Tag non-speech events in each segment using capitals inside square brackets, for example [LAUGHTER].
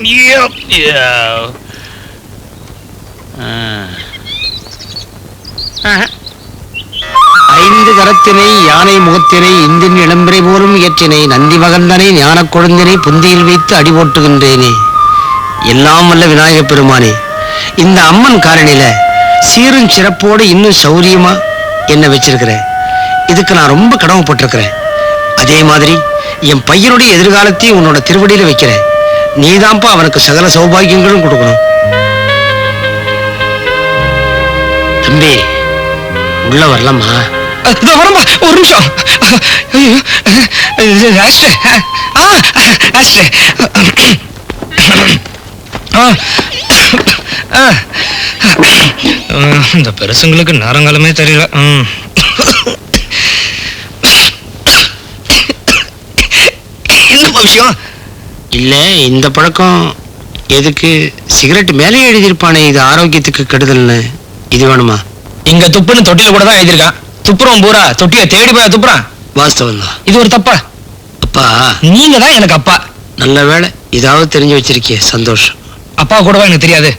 Yep. Yeah. Uh. Uh-huh. ஐந்து கரத்தினை யானை முகத்தினை இந்தின் இளம்பரை போலும் இயற்றினை நந்தி மகந்தனை ஞானக் கொழுந்தினை புந்தியில் வைத்து அடி அடிபோட்டுகின்றேனே எல்லாம் வல்ல விநாயகப் பெருமானே இந்த அம்மன் காரணியில சீரும் சிறப்போடு இன்னும் சௌரியமா என்ன வச்சிருக்கிறேன் இதுக்கு நான் ரொம்ப கடமைப்பட்டிருக்கிறேன். அதே மாதிரி என் பையனுடைய எதிர்காலத்தையும் உன்னோட திருவடியில வைக்கிறேன். நீதான்ப்பா அவனுக்கு சகல சௌபாகியங்களும் கொடுக்கணும். தம்பி உள்ள வரலாமா? வரமா ஒரு நிமிஷம். இந்த பெருசுங்களுக்கு நேரங்காலமே தெரியல. என்ன விஷயம். இல்ல இந்த பழக்கம் எதுக்கு? சிகரெட் மேலே எழுதியிருப்பானே இது ஆரோக்கியத்துக்கு கெடுதல்னு. இது வேணுமா? இங்க துப்புன்னு தொட்டில கூட தான் எழுதியிருக்கான். துப்புறோம் பூரா. தொட்டிய தேடி போய் துப்புறான். வாஸ்தவம் தான் இது ஒரு தப்பா? அப்பா. நீங்க தான் எனக்கு அப்பா. நல்ல வேளை இதாவது தெரிஞ்சு வச்சிருக்கிய சந்தோஷம். அப்பா கூடவா எனக்கு தெரியாது?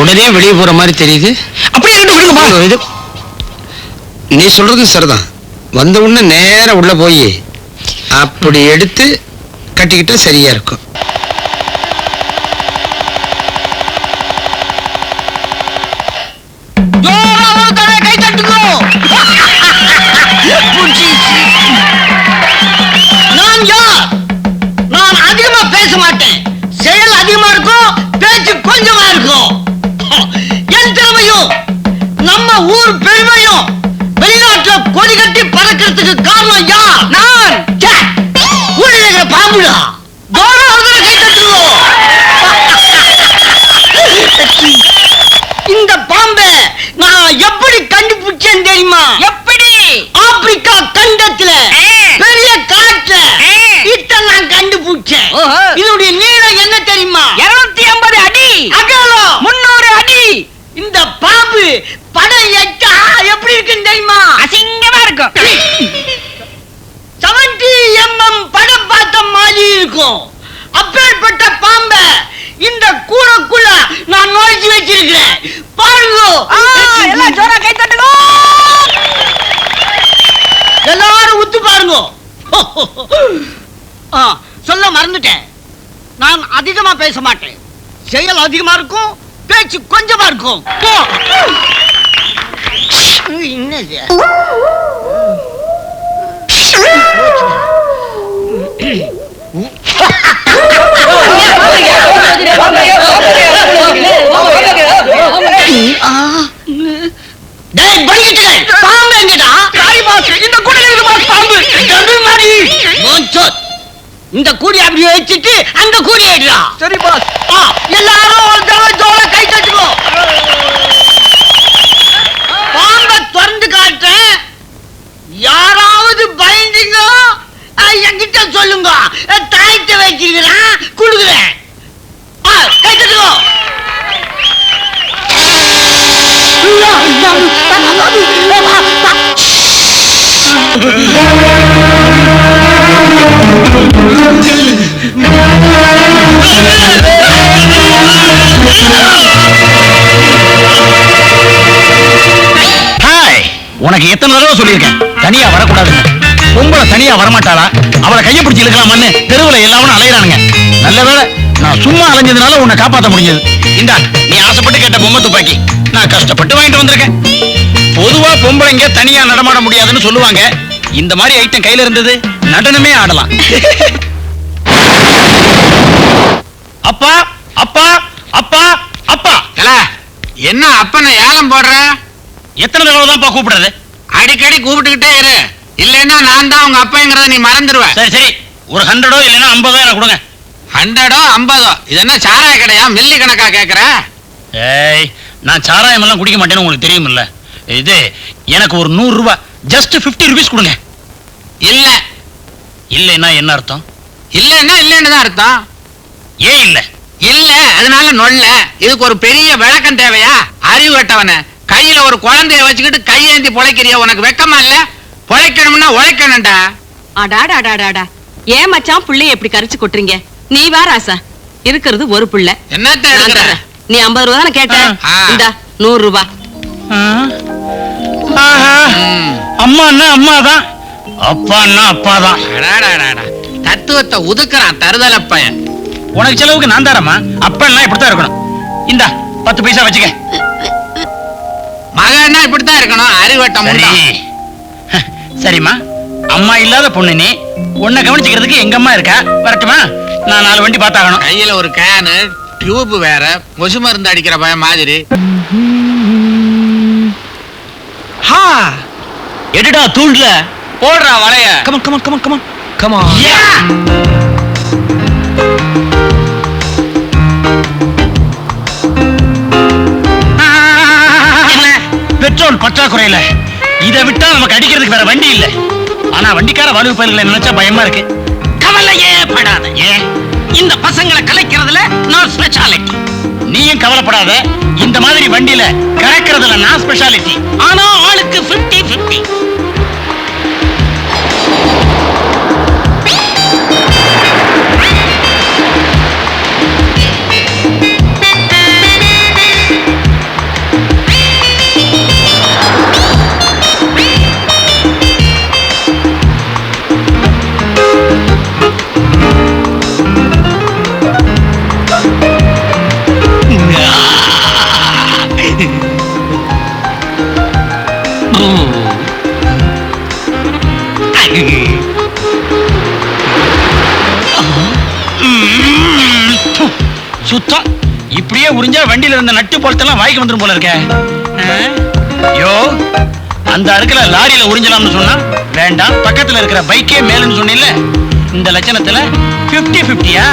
உடனே வெளியே போற மாதிரி தெரியுது. அப்படியே ரெண்டு விடுங்கப்பா இது நீ சொல்றது சரிதான். வந்த உடனே நேரா உள்ள போய் அப்படி எடுத்து கட்டிக்கிட்டா சரியா இருக்கும். இருக்கும். பேச்சு கொஞ்சமா இருக்கும். என் திறமையும் நம்ம ஊர் பெருமையும் வெளிநாட்டுல கொடி கட்டி பறக்கிறதுக்கு காரணம் யார்? நான். ஊரில் பாம்புடா. இந்த பாம்பை நான் எப்படி கண்டுபிடிச்சேன் தெரியுமா? எப்படி? ஆப்பிரிக்கா கண்டத்துல பெரிய காட்டுல இத நான் கண்டுபிடிச்சேன் இதனுடைய நீளம் என்ன தெரியுமா இருநூத்தி ஐம்பது அடி அகலம் முன்னூறு அடி இந்த பாம்பு படம் எட்டா எப்படி இருக்குன்னு தெரியுமா அசிங்கமா இருக்கும் செவன்டி எம்எம் படம் பார்த்த மாதிரி இருக்கும் அப்பேற்பட்ட பாம்பை இந்த கூடக்குள்ள நான் நுழைச்சு வச்சிருக்கிறேன் பாருங்க எல்லாம் ஜோரா கை தட்டுங்க எல்லாரும் உத்து பாருங்க ஆ, சொல்ல மறந்துட்டேன். நான் அதிகமா பேச மாட்டேன். செயல் அதிகமா இருக்கும் பேச்சு கொஞ்சமா இருக்கும். இந்த கூடி அப்படியே வச்சுட்டு அந்த கூடி ஏடுடா சரி பாஸ் எல்லாரும் ஒரு தடவை ஜோர கை தட்டுக்கோ. பாம்பை திறந்து காட்டுறேன். யாராவது பயந்தீங்க என்கிட்ட சொல்லுங்க. உனக்கு எத்தனை தடவை சொல்லியிருக்கேன்? தனியா வரக்கூடாதுன்னு பொம்பளை தனியா வரமாட்டாளா? அவளை கையை பிடிச்சி இழுக்கலாமான்னு தெருவுல எல்லாரும் அலையிறானுங்க. நல்ல வேலை நான் சும்மா அலைஞ்சதுனால உன்னை காப்பாத்த முடிஞ்சது. இந்தா நீ ஆசைப்பட்டு கேட்ட பொம்மை துப்பாக்கி. நான் கஷ்டப்பட்டு வாங்கிட்டு வந்திருக்கேன். பொதுவா பொம்பளைங்க தனியா நடமாட முடியாதுன்னு சொல்லுவாங்க. இந்த மாதிரி ஐட்டம் கையில இருந்தது நடனமே ஆடலாம். அப்பா அப்பா அப்பா அப்பா. என்ன அப்பனை ஏலம் போடுற? எத்தனை தடவை தான்ப்பா கூப்பிடுறது? அடிக்கடி கூப்பிட்டுக்கிட்டே இரு. இல்லைன்னா நான் தான் உங்க அப்பங்கிறத நீ மறந்துடுவ சரி சரி. ஒரு ஹண்ட்ரடோ இல்லைன்னா ஐம்பதோ எனக்கு கொடுங்க. ஹண்ட்ரடோ ஐம்பதோ? இது என்ன சாராய கடையா? மில்லி கணக்கா கேக்குற? ஏய் நான் சாராயம் எல்லாம் குடிக்க மாட்டேன்னு உங்களுக்கு தெரியுமில்ல. இது எனக்கு ஒரு நூறு ரூபாய் ஜஸ்ட் 50 ருபீஸ் கொடுங்க. இல்ல. இல்லைன்னா என்ன அர்த்தம்? இல்லைன்னா இல்லைன்னு தான் அர்த்தம். ஏன் இல்ல? இல்ல அதனால நொல்ல. இதுக்கு ஒரு பெரிய விளக்கம் தேவையா? அறிவு கட்டவன. கையில ஒரு குழந்தைய வச்சுக்கிட்டு கையேந்தி பொழைக்கிறிய? உனக்கு வெக்கமா இல்ல? பொழைக்கணும்னா உழைக்கணும்டா. அடாடாடாடாடா ஏன் மச்சான் புள்ளைய எப்படி கரிச்சு கொட்டுறீங்க? நீ வா ராசா. இருக்கிறது ஒரு புள்ள. தர்றேன். நீ ஐம்பது ரூபா தானே கேட்ட. இந்தா நூறு ரூபா. ஆஹா ம். அம்மான்னா அம்மா தான் அப்பான்னா அப்பா தான். தத்துவத்தை உதுக்குறான் தருதல பையன். உனக்கு செலவுக்கு நான் தரமா அப்பன்னா இப்படித்தான் இருக்கணும். இந்தா பத்து பைசா வச்சுக்க. மகன்னா இப்படித்தான் இருக்கணும். அறிவட்டம் சரி. சரிம்மா. அம்மா இல்லாத பொண்ணு நீ. உன்னை கவனிச்சுக்கிறதுக்கு எங்க அம்மா இருக்கா? வரட்டுமா? நான் நாலு வண்டி பார்த்தாகணும். கையில ஒரு கேனு டியூப் வேற கொசு மருந்து அடிக்கிற பையன் மாதிரி. ஹா! எடுடா தூண்ல போடுறா வளைய come on come on come on come on come on பற்றாக்குறை இல்ல இதை விட்டா நமக்கு அடிக்கிறதுக்கு வேற வண்டி இல்ல. ஆனா வண்டிக்கார வலுவு பயிர்களை நினைச்சா பயமா இருக்கு. கவலையே படாத ஏன்? இந்த பசங்களை கலைக்கிறதுல நான் ஸ்பெஷாலிட்டி நீயும் கவலைப்படாத இந்த மாதிரி வண்டியில கறக்கிறதுல நான் ஸ்பெஷாலிட்டி ஆனா ஆளுக்கு சுத்தம் இப்படியே உறிஞ்சா வண்டியில இருந்த நட்டு போலத்தெல்லாம் வாய்க்கு வந்துடும் போல இருக்க. யோ அந்த அடுக்கல லாரியில உறிஞ்சலாம்னு சொன்னா வேண்டாம் பக்கத்துல இருக்கிற பைக்கே மேலுன்னு சொன்னில்ல இந்த லட்சணத்துல 50 50யா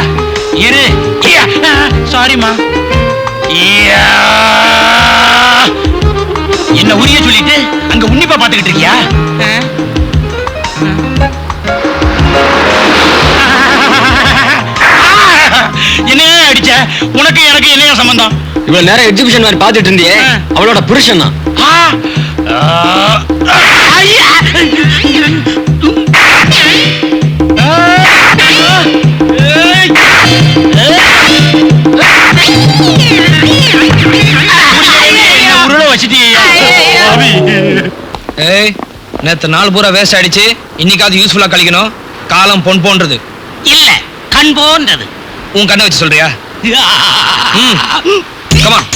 இரு சாரிமா என்ன உரிய சொல்லிட்டு அங்க உன்னிப்பா பாத்துக்கிட்டு இருக்கியா? என்னையா அடிச்ச? உனக்கு எனக்கு என்னையா சம்பந்தம்? இவ்வளவு நேரம் எக்ஸிபிஷன் மாதிரி பாத்துட்டு இருந்தியே. அவளோட புருஷன் தான் ஏய் நேத்து நாள் பூரா வேஸ்ட் ஆயிடுச்சு. இன்னைக்காவது யூஸ்ஃபுல்லா கழிக்கணும். காலம் பொன் போன்றது. இல்ல கண் போன்றது. உன் கண்ணை வச்சு சொல்றியா? ம். கமான்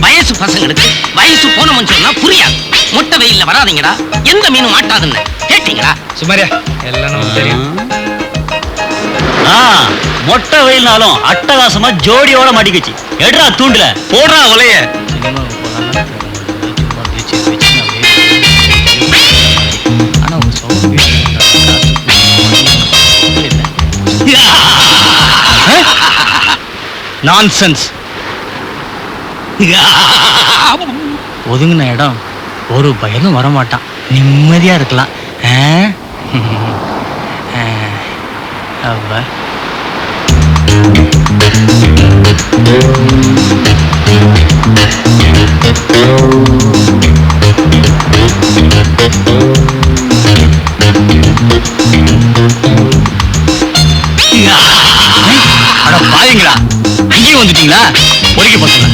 வயசு பசங்களுக்கு வயசு போனவன் சொன்னா புரியாது. மொட்டை வெயில்ல வராதீங்கடா. எந்த மீனும் மாட்டாதுன்னு கேட்டீங்களா சுமாரியா எல்லாம் நமக்கு தெரியும். ஆ, மொட்டை வெயில்னாலும் அட்டகாசமா ஜோடியோட மாட்டிக்கிச்சு. எடுறா தூண்டுல. போடுறா வலைய. நான்சென்ஸ் ஒதுங்கின இடம் ஒரு பயனும் வரமாட்டான். நிம்மதியா இருக்கலாம். ஆ? ஆ. அப்பா. பாருங்களா அங்கேயும் வந்துட்டீங்களா? பொறுக்கி பசங்க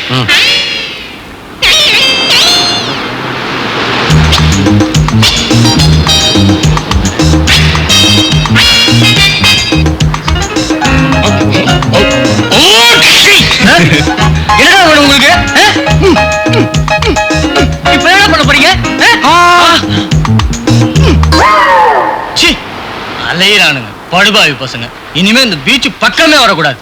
[LAUGHS] படுபாவி பசங்க. இனிமே இந்த பீச் பக்கமே வரக்கூடாது.